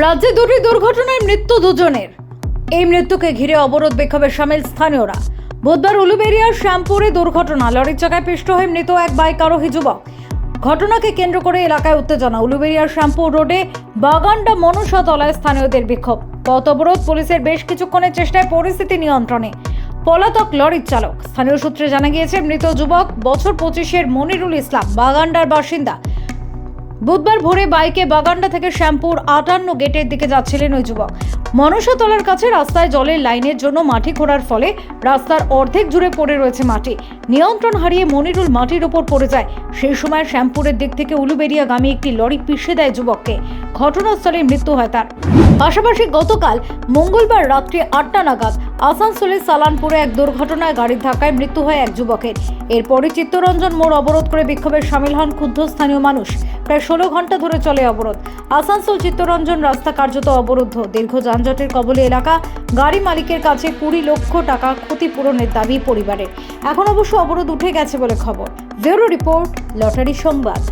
রাজ্যে দুটি দুর্ঘটনায় মৃত্যু দুজনের। এই মৃত্যুকে ঘিরে অবরোধ বিক্ষোভে সামিল স্থানীয়রা। বুধবার উলুবেরিয়ার শ্যামপুরে দুর্ঘটনা। লরির চাকায় পিষ্ট হয়ে মৃত এক বাইক আরোহী যুবক। ঘটনাকে কেন্দ্র করে এলাকায় উত্তেজনা। উলুবেরিয়ার শ্যামপুর রোডে বাগানডা মনসা তলায় স্থানীয়দের বিক্ষোভ। পথ অবরোধ পুলিশের বেশ কিছুক্ষণের চেষ্টায় পরিস্থিতি নিয়ন্ত্রণে। পলাতক লরির চালক। স্থানীয় সূত্রে জানা গিয়েছে, মৃত যুবক বছর পঁচিশের মনিরুল ইসলাম, বাগানডার বাসিন্দা। বুধবার ভোরে বাইকে বাগান্ডা থেকে শ্যামপুর আটান্ন গেটের দিকে যাচ্ছিলেন ওই যুবক। মনসাতলার কাছে রাস্তায় জলের লাইনের জন্য মাটি খোঁড়ার ফলে রাস্তার অর্ধেক জুড়ে পড়ে রয়েছে মাটি। নিয়ন্ত্রণ হারিয়ে মনিরুল মাটির ওপর পড়ে যায়। সেই সময় শ্যামপুরের দিক থেকে উলুবেরিয়াগামী একটি লরি পিষে দেয় যুবককে। ঘটনাস্থলে মৃত্যু হয় তার। পাশাপাশি গতকাল মঙ্গলবার রাত্রি আটটা নাগাদ আসানসোলের সালানপুরে এক দুর্ঘটনায় গাড়ির ধাক্কায় মৃত্যু হয় এক যুবকের। এরপরই চিত্তরঞ্জন মোড় অবরোধ করে বিক্ষোভে সামিল হন ক্ষুব্ধ স্থানীয় মানুষ। প্রায় ষোলো ঘণ্টা ধরে চলে অবরোধ। আসানসোল চিত্তরঞ্জন রাস্তা কার্যত অবরুদ্ধ। দীর্ঘ যানজটের কবলে এলাকা। গাড়ি মালিকের কাছে কুড়ি লক্ষ টাকা ক্ষতিপূরণের দাবি পরিবারের এখন অবশ্য অবরোধ উঠে গেছে বলে খবর। ব্যুরো রিপোর্ট, লটারি সংবাদ।